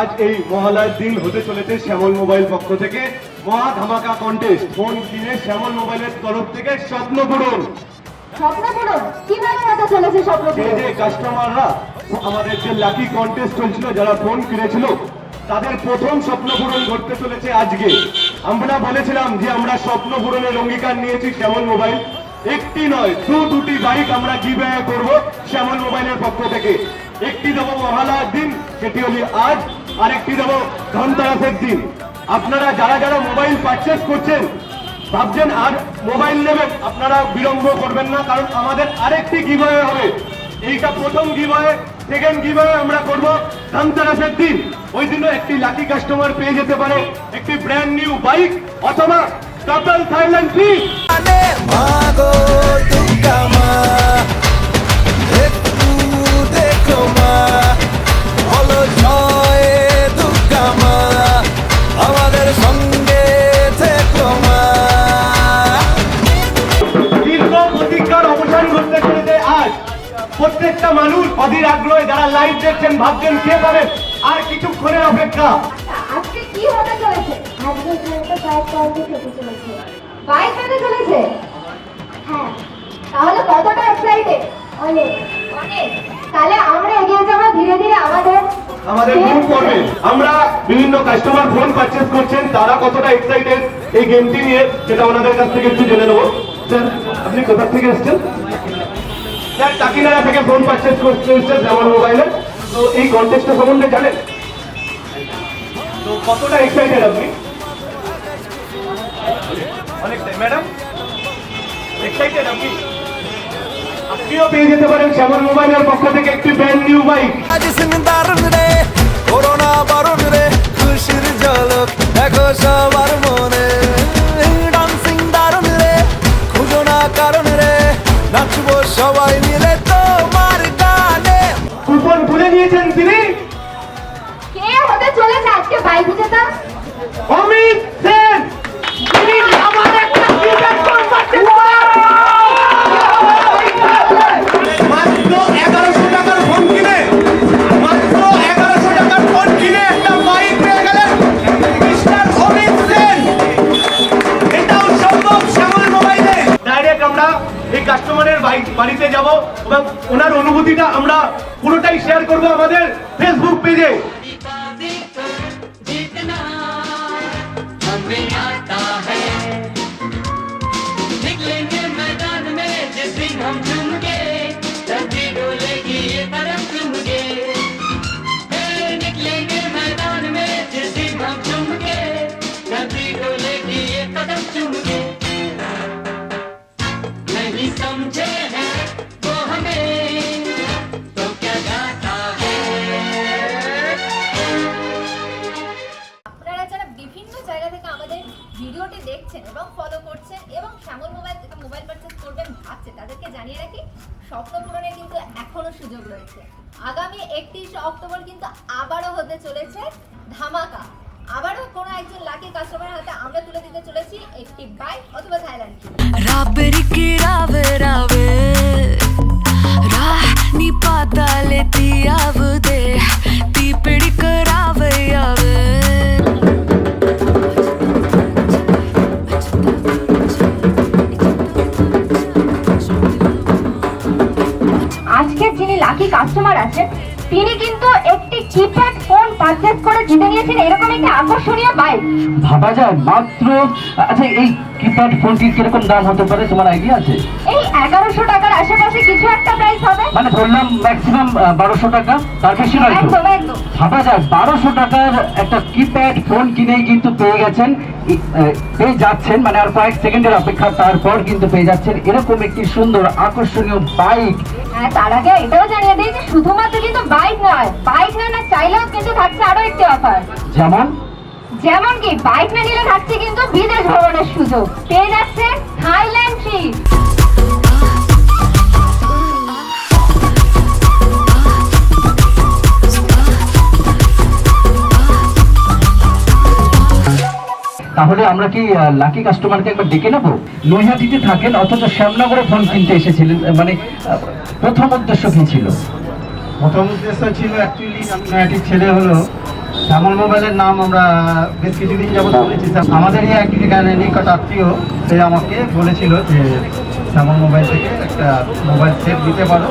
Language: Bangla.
আজ এই মহালয়ার দিন হতে চলেছে শ্যামল মোবাইল পক্ষ থেকে মহা ধামাকা কন্টেস্ট ফোন কিনে শ্যামল মোবাইলের তরফ থেকে স্বপ্ন পূরণ? স্বপ্ন পূরণ? কীভাবে হতে চলেছে স্বপ্ন যে পূরণ? যে কাস্টমাররা আমাদের যে লাকি কন্টেস্ট চলছিল যারা ফোন কিনেছিল তাদের প্রথম স্বপ্ন পূরণ করতে চলেছে আজকে। আমরা বলেছিলাম যে আমরা স্বপ্ন পূরণের অঙ্গীকার নিয়েছি শ্যামল মোবাইল। একটি নয় দু দুটি বাইক আমরা গিভে করব শ্যামল মোবাইলের পক্ষ থেকে। একটি দেবো মহালয়ার দিন সেটি হলি আজ। আরেকটি দেবো ধনতেরাসের দিন আপনারা যারা যারা মোবাইল পারচেস করছেন, ভাবছেন আর মোবাইল নেবেন, আপনারা বিলম্ব করবেন না, কারণ আমাদের আরেকটি গিভওয়ে হবে। এইটা প্রথম গিভওয়ে সেকেন্ড গিভওয়ে আমরা করব ধনতেরাসের দিন। ওই দিনও একটি লাকি কাস্টমার পেয়ে যেতে পারে। একটি ব্র্যান্ড নিউ বাইক অথবা কাপল থাইল্যান্ড ট্রিপ মানুষ অধীর আগ্রহে যারা লাইভ দেখছেন ভাবছেন কে পাবেন আর কিছুক্ষণের অপেক্ষা। আজকে কি হতে চলেছে? আজকে ট্রেনটা বাইক পার্টি চলেছে। বাইক হতে চলেছে? হ্যাঁ। তাহলে কতটা এক্সাইটেড অনেক। অনেক। তাহলে আমরা এগিয়ে যাব ধীরে ধীরে আমাদের আমাদের গ্রুপ করবে আমরা বিভিন্ন কাস্টমার ফোন করছেন তারা কতটা এক্সাইটেড এই গেমটি নিয়ে সেটা ওনাদের কাছ থেকে একটু জেনে নেব। স্যার আপনি কোথা থেকে এসেছেন? স্যার কাকিনাড়া থেকে ফোন পারচেস এসেছেন যেমন মোবাইলে তো এই কন্টেস্টটা সম্বন্ধে জানেন? তো কতটা এক্সাইটেড আপনি? অনেকটাই ম্যাডাম এক্সাইটেড আপনি? আপনিও পেয়ে যেতে পারেন শ্যামল মোবাইলের পক্ষ থেকে একটি ব্র্যান্ড নিউ বাইক করোনা বারণ রে। থেকে একত্রিশে অক্টোবর কিন্তু আবারও হতে চলেছে ধামাকা। আবারও কোন একজন লাকি কাস্টমারের হাতে আমরা তুলে দিতে চলেছি একটি বাইক অথবা থাইল্যান্ড রাবের কি রাবে রাবে রাহ নি পাতা লেতি আবদে করাবে আবে। আজকে যিনি লাকি কাস্টমার আছে তিনি কিন্তু একটি কিপ্যাড ফোন পারচেজ করে জিতে নিয়েছেন। এরকম একটি আকর্ষণীয় বাইক ভাবা যায় মাত্র আচ্ছা এই কিপ্যাড ফোনটি কীরকম দাম হতে পারে তোমার আইডিয়া আছে? এই এগারোশো টাকার আশেপাশে কিছু একটা প্রাইস হবে। মানে ধরলাম ম্যাক্সিমাম বারোশো টাকা তার বেশি নয় তো? একদম একদম। ভাবা যায় বারোশো টাকার একটা কিপ্যাড ফোন কিনেই কিন্তু পেয়ে গেছেন পেয়ে যাচ্ছেন মানে আর কয়েক সেকেন্ডের অপেক্ষা তারপর কিন্তু পেয়ে যাচ্ছেন। এরকম একটি সুন্দর আকর্ষণীয় বাইক হ্যাঁ তার আগে এটাও জানিয়ে দিই যে শুধুমাত্র কিন্তু বাইক নয় বাইক না না চাইলেও কিন্তু থাকছে আরও একটি অফার যেমন? যেমন কি বাইক না নিলে থাকছে কিন্তু বিদেশ ভ্রমণের সুযোগ। পেয়ে যাচ্ছে থাইল্যান্ড ট্রিপ তাহলে আমরা কি লাকি কাস্টমারকে একবার ডেকে নেব? নৈহাটিতে থাকেন অথচ শ্যামনগরে ফোন কিনতে এসেছিলেন মানে প্রথম উদ্দেশ্য কি ছিল? প্রথম উদ্দেশ্য ছিল অ্যাকচুয়ালি ছেলে হলো। শ্যামল মোবাইলের নাম আমরা বেশ কিছুদিন যাবত শুনেছি আমাদেরই এক এখানে নিকট আত্মীয় সে আমাকে বলেছিল যে শ্যামল মোবাইল থেকে একটা মোবাইল সেট দিতে পারো?